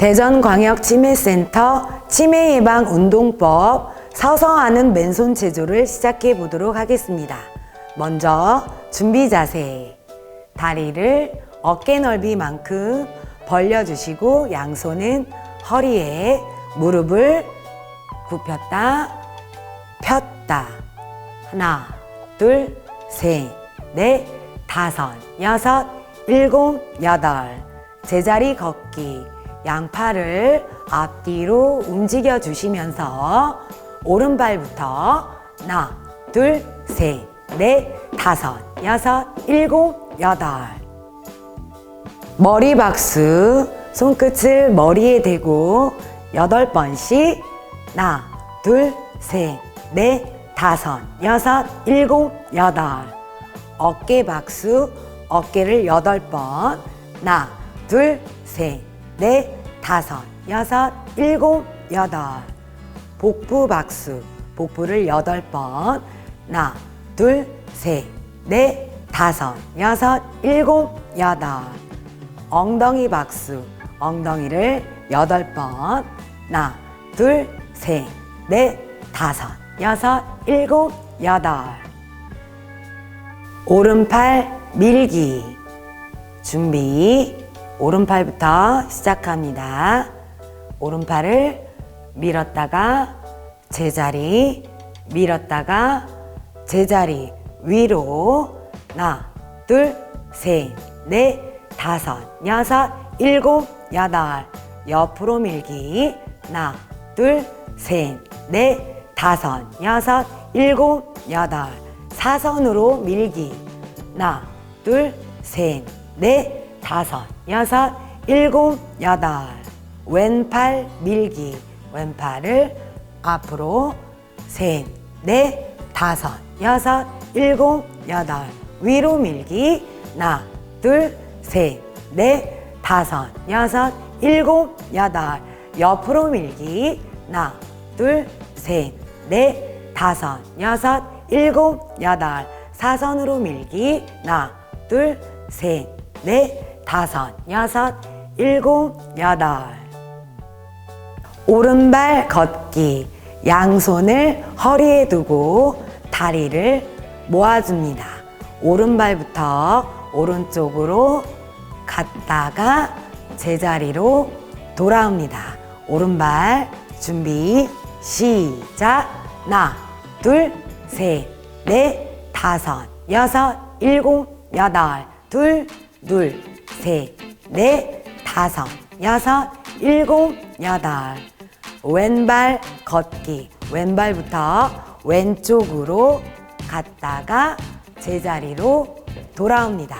대전광역치매센터 치매예방운동법 서서 하는 맨손 체조를 시작해 보도록 하겠습니다. 먼저 준비 자세. 다리를 어깨 넓이만큼 벌려주시고 양손은 허리에 무릎을 굽혔다 폈다 하나 둘셋넷 다섯 여섯 일곱 여덟 제자리 걷기 양팔을 앞뒤로 움직여 주시면서 오른발부터 하나 둘 셋 넷 다섯 여섯 일곱 여덟. 머리 박수. 손끝을 머리에 대고 여덟 번씩 하나 둘 셋 넷 다섯 여섯 일곱 여덟. 어깨 박수. 어깨를 여덟 번. 하나 둘 셋 넷 다섯 여섯 일곱 여덟. 복부 박수. 복부를 여덟 번. 하나 둘 셋 넷 다섯 여섯 일곱 여덟. 엉덩이 박수. 엉덩이를 여덟 번. 하나 둘 셋 넷 다섯 여섯 일곱 여덟. 오른팔 밀기. 준비 오른팔부터 시작합니다. 오른팔을 밀었다가 제자리 밀었다가 제자리 위로 하나 둘 셋 넷 다섯 여섯 일곱 여덟 옆으로 밀기. 하나 둘 셋 넷 다섯 여섯 일곱 여덟 사선으로 밀기. 하나 둘 셋 넷 다섯 여섯 일곱 여덟. 왼팔 밀기. 왼팔을 앞으로 셋 넷 다섯 여섯 일곱 여덟. 위로 밀기. 하나 둘 셋 넷 다섯 여섯 일곱 여덟. 옆으로 밀기. 하나 둘 셋 넷 다섯 여섯 일곱 여덟. 사선으로 밀기. 하나 둘 셋 넷 다섯 여섯 일곱 여덟. 오른발 걷기. 양손을 허리에 두고 다리를 모아줍니다. 오른발부터 오른쪽으로 갔다가 제자리로 돌아옵니다. 오른발 준비 시작. 하나 둘 셋 넷 다섯 여섯 일곱 여덟. 둘 둘 셋 넷 다섯 여섯 일곱 여덟. 왼발 걷기. 왼발부터 왼쪽으로 갔다가 제자리로 돌아옵니다.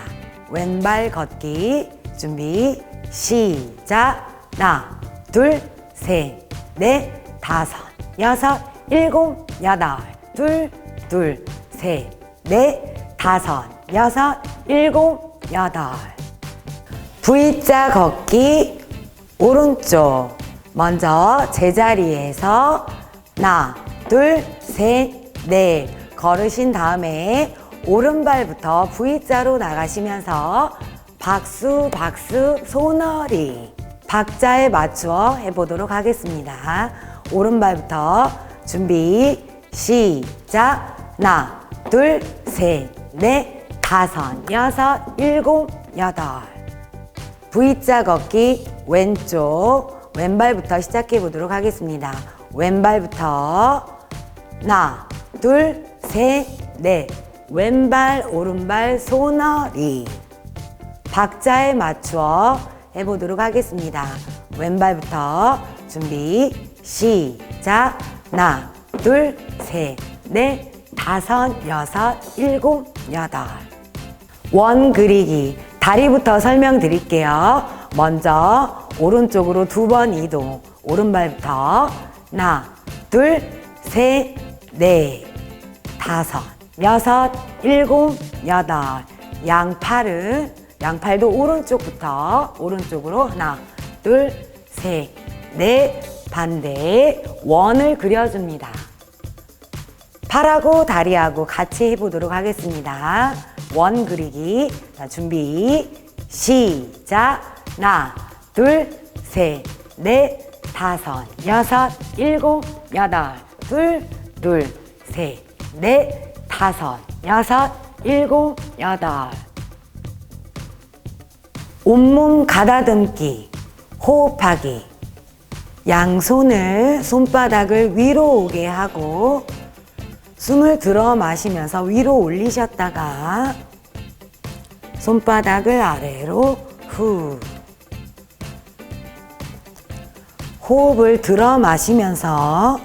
왼발 걷기 준비 시작. 하나 둘 셋 넷 다섯 여섯 일곱 여덟. 둘 둘 셋 넷 다섯 여섯 일곱 여덟 V자 걷기 오른쪽. 먼저 제자리에서 하나 둘셋넷 걸으신 다음에 오른발부터 V자로 나가시면서 박수 박수 소너리. 박자에 맞추어 해보도록 하겠습니다. 오른발부터 준비 시작. 하나 둘셋넷 다섯 여섯 일곱 여덟 V자 걷기 왼쪽 왼발부터 시작해 보도록 하겠습니다. 왼발부터 하나 둘 셋 넷. 왼발 오른발 소너리. 박자에 맞추어 해보도록 하겠습니다. 왼발부터 준비 시작. 하나 둘 셋 넷. 다섯 여섯 일곱 여덟. 원 그리기 다리부터 설명드릴게요. 먼저 오른쪽으로 두 번 이동 오른발부터 하나 둘 셋 넷 다섯 여섯 일곱 여덟 양팔은 양팔도 오른쪽부터 오른쪽으로 하나 둘 셋 넷 반대 원을 그려줍니다. 팔하고 다리하고 같이 해보도록 하겠습니다. 원 그리기. 자, 준비. 시작. 하나, 둘, 셋, 넷, 다섯, 여섯, 일곱, 여덟, 둘, 둘, 셋, 넷, 다섯, 여섯, 일곱, 여덟. 온몸 가다듬기, 호흡하기. 양손을 손바닥을 위로 오게 하고 숨을 들어 마시면서 위로 올리셨다가 손바닥을 아래로 후. 호흡을 들어 마시면서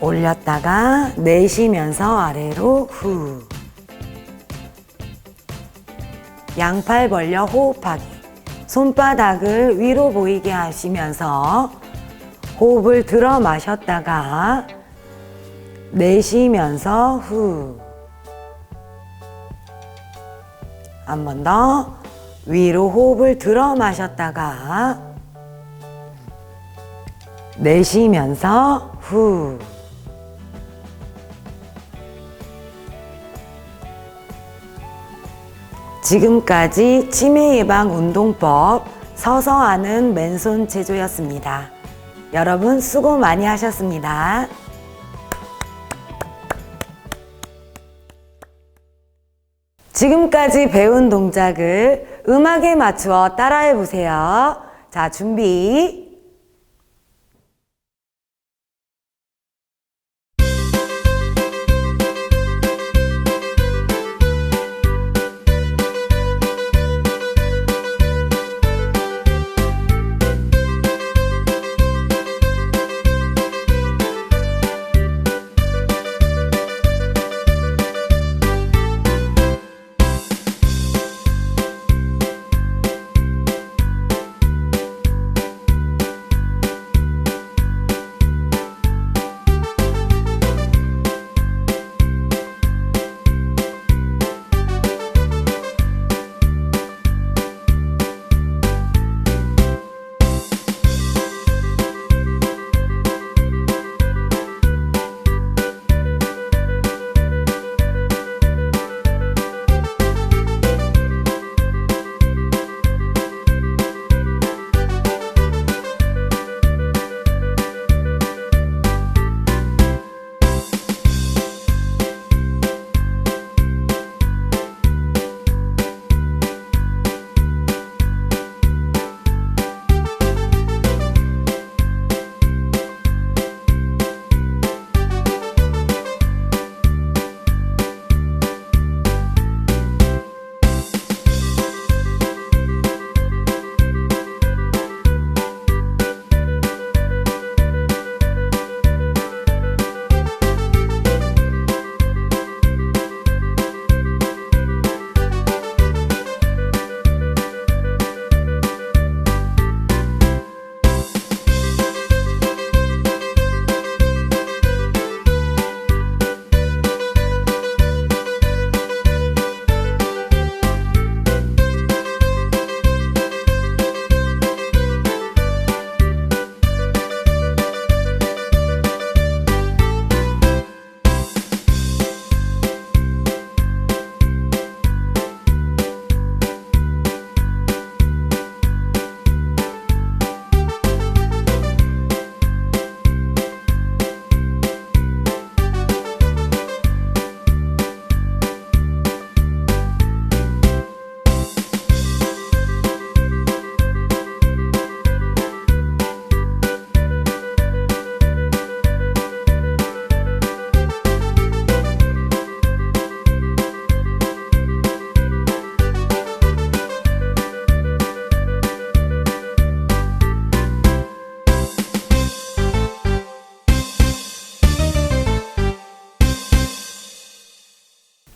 올렸다가 내쉬면서 아래로 후. 양팔 벌려 호흡하기. 손바닥을 위로 보이게 하시면서 호흡을 들어 마셨다가 내쉬면서 후. 한 번 더 위로 호흡을 들어 마셨다가 내쉬면서 후. 지금까지 치매 예방 운동법 서서 하는 맨손 체조였습니다. 여러분 수고 많이 하셨습니다. 지금까지 배운 동작을 음악에 맞추어 따라해 보세요. 자, 준비.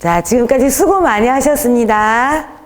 자, 지금까지 수고 많이 하셨습니다.